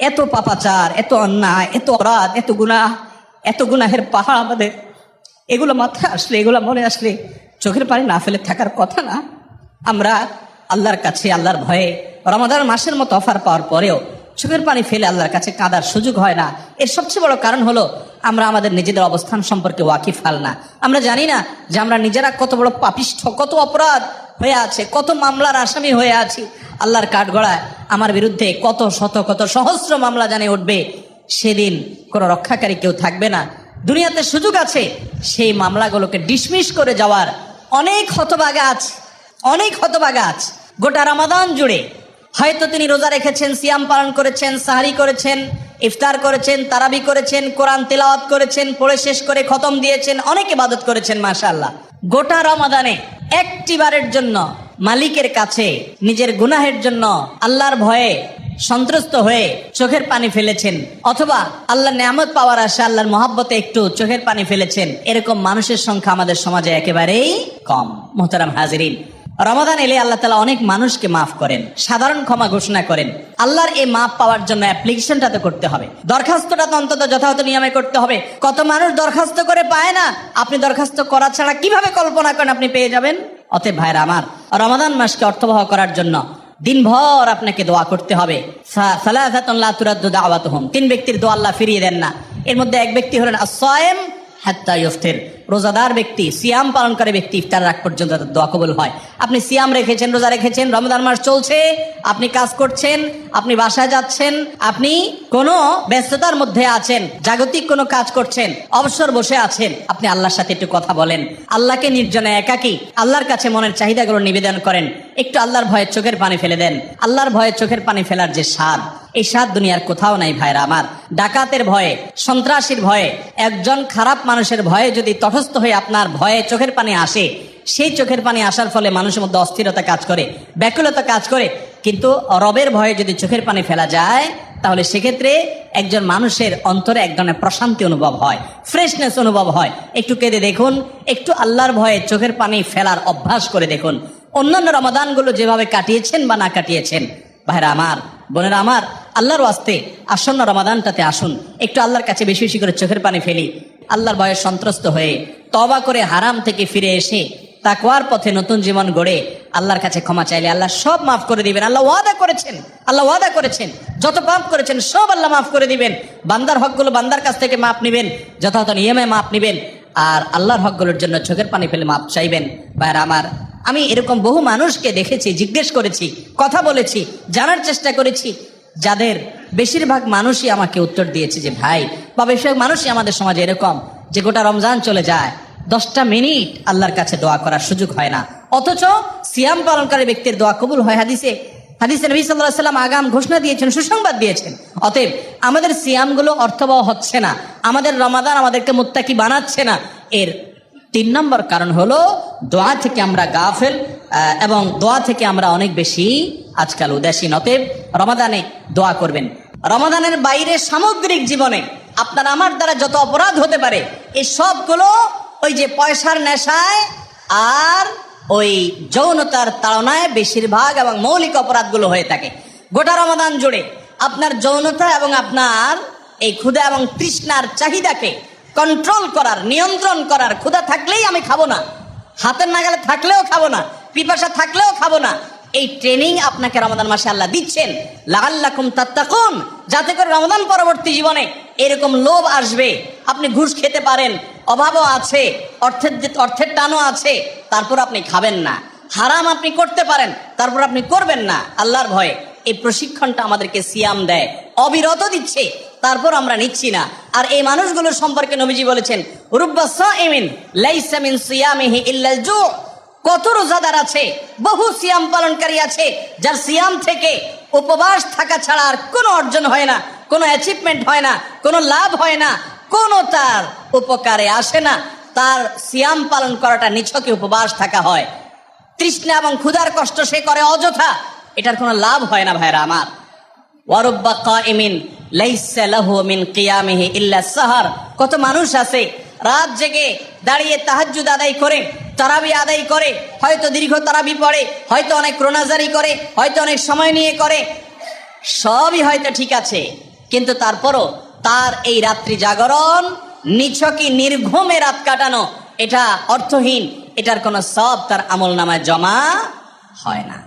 এত পাপাচার, এত অন্যায়, এত অপরাধ, এত গুনাহ, এত গুনাহের পাহাড় আমাদের। এগুলো মাথায় আসলে, এগুলো মনে আসলে চোখের পানি না ফেলে থাকার কথা না। আমরা আল্লাহর কাছে, আল্লাহর ভয়ে রমাদান মাসের মতো অফার পাওয়ার পরেও চোখের পানি ফেলে আল্লাহর কাছে কাঁদার সুযোগ হয় না। এর সবচেয়ে বড় কারণ হলো, আমরা আমাদের নিজেদের অবস্থান সম্পর্কে ওয়াকিফ হাল না। আমরা জানি না যে আমরা নিজেরা কত বড় পাপিষ্ঠ, কত অপরাধ হয়ে আছে, কত মামলার আসামি হয়ে আছি। আল্লাহর কাঠগড়ায় আমার বিরুদ্ধে কত শত, কত সহস্র মামলা জানে উঠবে। সেদিন কোনো রক্ষাকারী কেউ থাকবে না। দুনিয়াতে সুযোগ আছে, সেই মামলাগুলোকে ডিসমিস করে যাওয়ার অনেক হতবাগা আছে, অনেক হতবাগা আছে। গোটা রামাদান জুড়ে হয়তো তিনি রোজা রেখেছেন, সিয়াম পালন করেছেন, সাহারি করেছেন, ইফতার করেছেন, তারাবি করেছেন, কোরআন তেলাওয়াত করেছেন, পড়ে শেষ করে খতম দিয়েছেন, অনেক ইবাদত করেছেন, মাশাআল্লাহ। গোটা রমাদানে একটি বারের জন্য মালিকের কাছে, নিজের গুনাহের জন্য আল্লাহর ভয়ে সন্ত্রস্ত হয়ে চোখের পানি ফেলেছেন, অথবা আল্লাহ নিয়ামত পাওয়ার আশা, আল্লাহর মহাব্বতে একটু চোখের পানি ফেলেছেন, এরকম মানুষের সংখ্যা আমাদের সমাজে একেবারেই কম। মোহতারাম হাজিরিন। রমাদান এলে আল্লাহ তালা অনেক মানুষকে মাফ করেন, সাধারণ ক্ষমা ঘোষণা করেন। আল্লাহর এই মাফ পাওয়ার জন্য অ্যাপ্লিকেশনটা তো করতে হবে। দরখাস্তটা তো অন্তত যথাযথ নিয়মে করতে হবে। কত মানুষ দরখাস্ত করে পায় না? আপনি দরখাস্ত করা ছাড়া কীভাবে কল্পনা করেন আপনি পেয়ে যাবেন? অতএব ভাইরা আমার, রমাদান মাসকে অর্থবহ করার জন্য দিনভর আপনাকে দোয়া করতে হবে। তিন ব্যক্তির দোয়া আল্লাহ ফিরিয়ে দেন না। এর মধ্যে এক ব্যক্তি হলেন আসায়েম হাত্তা ইফতির রোজাদার ব্যক্তি, সিয়াম পালন করে ব্যক্তি ইফতার রাখ পর্যন্ত তার দোয়া কবুল হয়। আপনি সিয়াম রেখেছেন, রোজা রেখেছেন, রমজান মাস চলছে, আপনি কাজ করছেন, আপনি বাসায় যাচ্ছেন, আপনি কোনো ব্যস্ততার মধ্যে আছেন, জাগতিক কোনো কাজ করছেন, অবসর বসে আছেন, আপনি আল্লাহর সাথে একটু কথা বলেন। আল্লাহকে নির্জনে একাকি, আল্লাহর কাছে মনের চাহিদাগুলো নিবেদন করেন। একটু আল্লাহর ভয়ে চোখের পানি ফেলে দেন। আল্লাহর ভয়ে চোখের পানি ফেলার যে স্বাদ এই সাত দুনিয়ার কোথাও নাই ভাইরা আমার। ডাকাতের ভয়ে, সন্ত্রাসীর ভয়ে, একজন খারাপ মানুষের ভয়ে যদি তটস্থ হয়ে আপনার ভয়ে চোখের পানি আসে, সেই চোখের পানি আসার ফলে মানুষের মধ্যে অস্থিরতা কাজ করে, ব্যাকুলতা কাজ করে। কিন্তু রবের ভয়ে যদি চোখের পানি ফেলা যায়, তাহলে সেক্ষেত্রে একজন মানুষের অন্তরে এক ধরনের প্রশান্তি অনুভব হয়, ফ্রেশনেস অনুভব হয়। একটু কেঁদে দেখুন, একটু আল্লাহর ভয়ে চোখের পানি ফেলার অভ্যাস করে দেখুন। অন্যান্য রমাদানগুলো যেভাবে কাটিয়েছেন বা না কাটিয়েছেন, ভাইরা আমার বোনেরা আমার, আল্লাহর ওয়াস্তে আসন্ন রমাদানটাতে আসুন। একটু আল্লাহর কাছে বেশি বেশি করে চোখের পানি ফেলি। আল্লাহর বয়স সন্ত্রস্ত হয়ে তবা করে হারাম থেকে ফিরে এসে তাকওয়ার পথে নতুন জীবন গড়ে আল্লাহর কাছে ক্ষমা চাইলে আল্লাহ সব মাফ করে দিবেন। আল্লাহ ওয়াদা করেছেন, আল্লাহ ওয়াদা করেছেন। যত পাপ করেছেন, সব আল্লাহ মাফ করে দিবেন। বান্দার হকগুলো বান্দার কাছ থেকে মাপ নিবেন, যথাযথ নিয়মে মাপ নিবেন। আর আল্লাহর হকগুলোর জন্য চোখের পানি ফেলে মাপ চাইবেন। ভাইরা আমার আমি এরকম বহু মানুষকে দেখেছি, জিজ্ঞেস করেছি, কথা বলেছি, জানার চেষ্টা করেছি, যাদের বেশিরভাগ মানুষই আমাকে উত্তর দিয়েছে যে, ভাই, বা বেশিরভাগ মানুষই আমাদের সমাজে এরকম যে, গোটা রমজান চলে যায়, দশটা মিনিট আল্লাহর কাছে দোয়া করার সুযোগ হয় না। অথচ সিয়াম পালনকারী ব্যক্তির দোয়া কবুল হয় হাদিসে। হাদিসে নবী সাল্লাহ সাল্লাম আগাম ঘোষণা দিয়েছেন, সুসংবাদ দিয়েছেন। অতএব আমাদের সিয়ামগুলো অর্থবহ হচ্ছে না। আমাদের রমাদান আমাদেরকে মুত্তাকি বানাচ্ছে না। এর তিন নম্বর কারণ হলো, দোয়া থেকে আমরা গাফেল এবং দোয়া থেকে আমরা অনেক বেশি আজকাল উদাসীন। অতএব রমাদানে দোয়া করবেন। রমাদানের বাইরে সামগ্রিক জীবনে আপনার আমার দ্বারা যত অপরাধ হতে পারে, এই সবগুলো ওই যে পয়সার নেশায় আর ওই যৌনতার তাড়নায় বেশিরভাগ এবং মৌলিক অপরাধগুলো হয়ে থাকে। গোটা রমাদান জুড়ে আপনার যৌনতা এবং আপনার এই ক্ষুধা এবং তৃষ্ণার চাহিদাকে কন্ট্রোল করার, নিয়ন্ত্রণ করার। ক্ষুধা থাকলেই আমি খাব না। হাতের নাগালে থাকলেও খাব না। পিপাসা থাকলেও খাব না। এই ট্রেনিং আপনাকে রমাদান মাসে আল্লাহ দিচ্ছেন। লাগাল্লাকুম তাত্তাকুন। যাতে করে রমাদান পরবর্তী জীবনে এরকম লোভ আসবে। আপনি ঘুষ খেতে পারেন, অভাবও আছে, অর্থের যে- অর্থের টানও আছে, তারপর আপনি খাবেন না। হারাম আপনি করতে পারেন, তারপর আপনি করবেন না। আল্লাহর ভয়ে এই প্রশিক্ষণটা আমাদেরকে সিয়াম দেয়, অবিরত দিচ্ছে। তারপর আমরা নিচ্ছি না। আর এই মানুষগুলোর সম্পর্কে নবীজি বলেছেন কত রোজাদার আছে, বহু সিয়াম পালনকারী আছে, যার সিয়াম থেকে উপবাস থাকা ছাড়া আর কোনো অর্জন হয় না, কোনো অ্যাচিভমেন্ট হয় না, কোনো লাভ হয় না, কোনো তার উপকারে আসে না। তার সিয়াম পালন করাটা নিছকে উপবাস থাকা হয়। তৃষ্ণা এবং ক্ষুধার কষ্ট সে করে অযথা, এটার কোনো লাভ হয় না ভাইরা আমার। ওয়ারব্বা কাইমিন লাইসা কত মানুষ আছে রাত জেগে দাঁড়িয়ে তাহাজ্জুদ আদায় করে, তারাবি আদায় করে, হয়তো দীর্ঘ তারাবি পড়ে, হয়তো অনেক ক্রোনাজারি করে, হয়তো অনেক সময় নিয়ে করে। সবই হয়তো ঠিক আছে, কিন্তু তারপরও তার এই রাত্রি জাগরণ নিছকি নির্ঘুমে রাত কাটানো, এটা অর্থহীন, এটার কোনো সব তার আমল নামায় জমা হয় না।